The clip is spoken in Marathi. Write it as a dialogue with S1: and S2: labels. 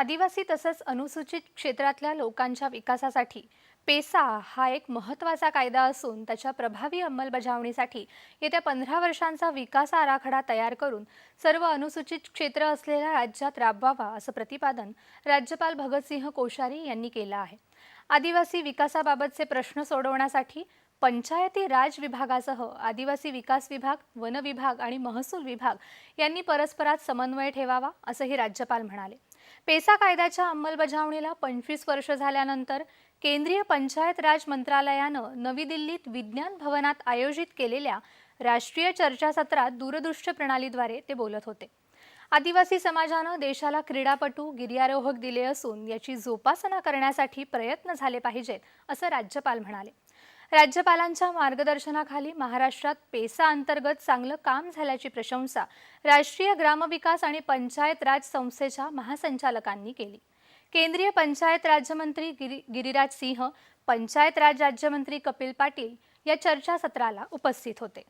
S1: आदिवासी तसंच अनुसूचित क्षेत्रातल्या लोकांच्या विकासासाठी पेसा हा एक महत्त्वाचा कायदा असून त्याच्या प्रभावी अंमलबजावणीसाठी येत्या पंधरा वर्षांचा विकास आराखडा तयार करून सर्व अनुसूचित क्षेत्र असलेल्या राज्यात राबवावा असं प्रतिपादन राज्यपाल भगतसिंह कोश्यारी यांनी केलं आहे. आदिवासी विकासाबाबतचे प्रश्न सोडवण्यासाठी पंचायती राज विभागासह आदिवासी विकास विभाग वन विभाग आणि महसूल विभाग यांनी परस्परात समन्वय ठेवावा असंही राज्यपाल म्हणाले. पेसा कायद्याच्या अंमलबजावणीला पंचवीस वर्ष झाल्यानंतर केंद्रीय पंचायत राज मंत्रालयानं नवी दिल्लीत विज्ञान भवनात आयोजित केलेल्या राष्ट्रीय चर्चासत्रात दूरदृश्य प्रणालीद्वारे ते बोलत होते. आदिवासी समाजानं देशाला क्रीडापटू गिर्यारोहक दिले असून याची जोपासना करण्यासाठी प्रयत्न झाले पाहिजेत असं राज्यपाल म्हणाले. राज्यपालांच्या मार्गदर्शनाखाली महाराष्ट्रात पेसा अंतर्गत चांगलं काम झाल्याची प्रशंसा राष्ट्रीय ग्रामविकास आणि पंचायत राज संस्थेच्या महासंचालकांनी केली. केंद्रीय पंचायत राज्यमंत्री गिरी गिरिराज सिंह पंचायत राज राज्यमंत्री कपिल पाटील या चर्चासत्राला उपस्थित होते.